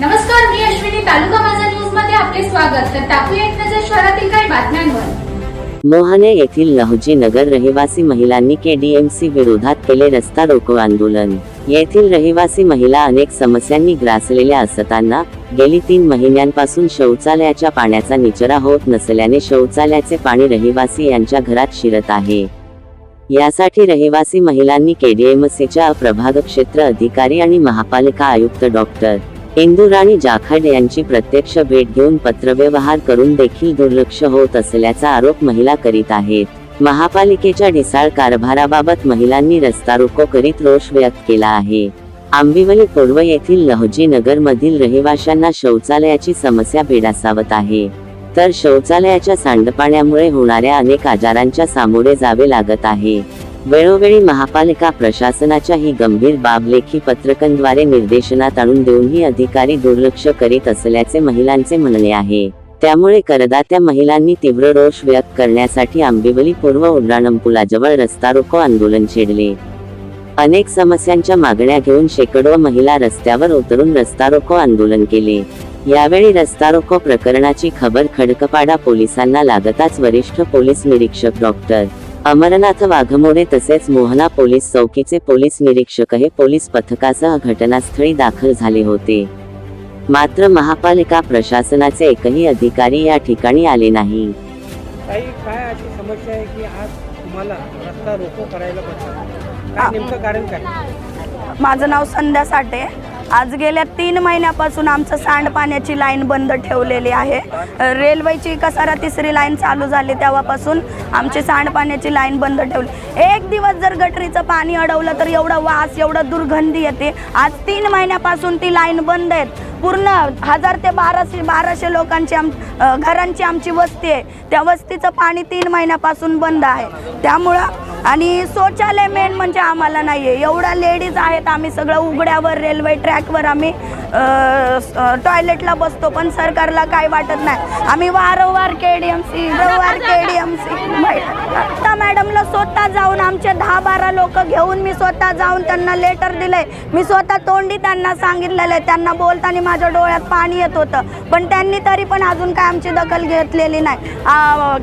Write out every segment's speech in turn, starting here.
नमस्कार मी अश्विनी तालुका माझा न्यूजमध्ये आपले स्वागत. तर टाकूया एक नजर शहरातील काही बातम्यांवर. मोहाणे येथील लहुजी नगर रहिवासी महिलांनी केडीएमसी विरोधात केले रस्ता रोको आंदोलन. येथील रहिवासी महिला अनेक समस्यांनी ग्रासलेल्या असताना गेली तीन महिन्यांपासून शौचालयाच्या पाण्याचा निचरा होत नसल्याने शौचालयाचे पाणी रहिवासी यांच्या घरात शिरत आहे. यासाठी रहिवासी महिलांनी केडीएमसीच्या प्रभाग क्षेत्र अधिकारी आणि महापालिका आयुक्त डॉक्टर इंदुराणी जाखड यांची प्रत्यक्ष भेट घेऊन पत्रव्यवहार करून देखील दुर्लक्ष होत असल्याचा आरोप महिला करीत आहेत. महापालिकेच्या ढिसाळ कारभाराबाबत महिलांनी रस्ता रोको करीत रोष व्यक्त केला आहे. आंबिवली पूर्व येथील लहजी नगर मधील रहिवाशांना शौचालयाची समस्या भेडासावत आहे. तर शौचालयाच्या सांडपाण्यामुळे होणाऱ्या अनेक आजारांच्या सामोरे जावे लागत आहे. वेळोवेळी महापालिका प्रशासनाच्या ही गंभीर बाब लेखी पत्रकांद्वारे निर्देशनात आणून देऊनही अधिकारी दुर्लक्ष करीत असल्याचे महिलांचे म्हणणे आहे. त्यामुळे करदात्या महिलांनी तीव्र रोष व्यक्त करण्यासाठी आंबिवली पूर्व उड्डाणम पुलाजवळ रस्ता रोको आंदोलन छेडले. अनेक समस्यांच्या मागण्या घेऊन शेकडो महिला रस्त्यावर उतरून रस्ता रोको आंदोलन केले. यावेळी रस्ता रोको प्रकरणाची खबर खडकपाडा पोलिसांना लागताच वरिष्ठ पोलीस निरीक्षक डॉक्टर अमरनाथ वाघमोडे तसेच मोहना पोलीस चौकीचे पोलीस निरीक्षक हे पोलीस पथकासह घटनास्थळी दाखल झाले होते. मात्र महापालिका प्रशासनाचे एकही अधिकारी या ठिकाणी आले नाही. काही काय अशी समस्या आहे की आज तुम्हाला रस्ता रोको करायला पडतो काय नेमकं कारण काय? माझं नाव संध्या साठे. आज गेल्या तीन महिन्यापासून आमचं सांडपाण्याची लाईन बंद ठेवलेली आहे. रेल्वेची कसारा तिसरी लाईन चालू झाली तेव्हापासून आमची सांडपाण्याची लाईन बंद ठेवली. एक दिवस जर गटरीचं पाणी अडवलं तर एवढा वास एवढं दुर्गंधी येते. आज तीन महिन्यापासून ती लाईन बंद आहेत. पूर्ण हजार ते बाराशे बाराशे लोकांची आम घरांची आमची वस्ती आहे. त्या वस्तीचं पाणी तीन महिन्यापासून बंद आहे. त्यामुळं आणि शौचालय मेन म्हणजे आम्हाला नाही आहे एवढ्या लेडीज आहेत आम्ही सगळं उघड्यावर रेल्वे ट्रॅकवर आम्ही टॉयलेटला बसतो पण सरकारला काय वाटत नाही. आम्ही वारंवार के डी एम सी वारंवार के डी एम सी आता मॅडमला स्वतः जाऊन आमचे दहा बारा लोक घेऊन मी स्वतः जाऊन त्यांना लेटर दिलंय. मी स्वतः तोंडी त्यांना सांगितलेलं आहे. त्यांना बोलताना माझ्या डोळ्यात पाणी येत होतं. पण त्यांनी तरी पण अजून काय आमची दखल घेतलेली नाही.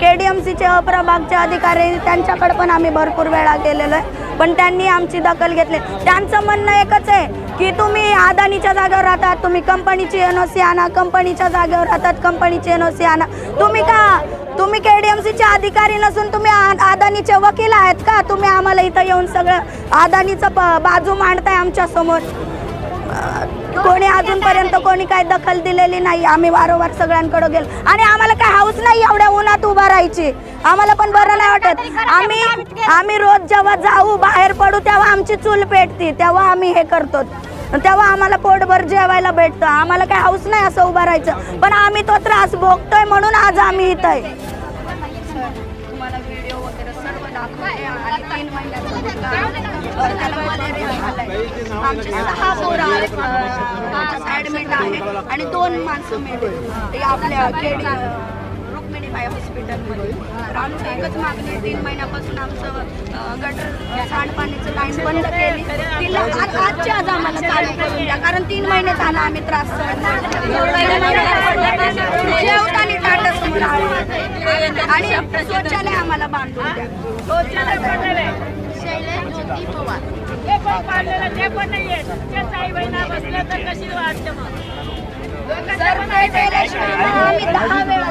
के डी एम सीचे अप्रभागचे अधिकारी त्यांच्याकडे पण आम्ही भरपूर वेळा गेलेलो आहे. पण त्यांनी आमची दखल घेतली. त्यांचं म्हणणं एकच आहे की तुम्ही अदानीच्या जागेवर राहतात. तुम्ही कंपनीची एन ओ सी आणा कंपनीच्या जागेवर राहतात कंपनीची एन ओ सी आणा. तुम्ही का? तुम्ही के डी एम सीचे अधिकारी नसून तुम्ही अदानीचे वकील आहेत का? तुम्ही आम्हाला इथं येऊन सगळं अदानीचं प बाजू मांडताय आमच्यासमोर. कोणी अजूनपर्यंत कोणी काही दखल दिलेली नाही. आम्ही वारंवार सगळ्यांकडे गेलो. आणि आम्हाला काय हाऊस नाही एवढ्या उन्हात उभा राहायची. आम्हाला पण बरं नाही वाटत. आम्ही आम्ही रोज जेव्हा जाऊ बाहेर पडू तेव्हा आमची चूल पेटती. तेव्हा आम्ही हे करतो. तेव्हा आम्हाला पोटभर जेवायला भेटतं. आम्हाला काय हाऊस नाही असं उभं राहायचं पण आम्ही तो त्रास भोगतोय म्हणून आज आम्ही इथं आहे. आणि आमचे सहा पोरं ॲडमिट आहे आणि दोन माणसं मिळते आपल्या रुक्मिणीबाई हॉस्पिटलमध्ये. तर आमची एकच मागणी आहे तीन महिन्यापासून आमचं गटर सांडपाणीचं लाईन बंद केली. तिला आज आजच्या आज आम्हाला चालू करून द्या कारण तीन महिने झाला आम्ही त्रास. जेवताना ताटासमोर. आणि शौचालय आम्हाला बांधून द्या. शौचालय सर ते केल्याशिवाय मग? आम्ही दहा वेळा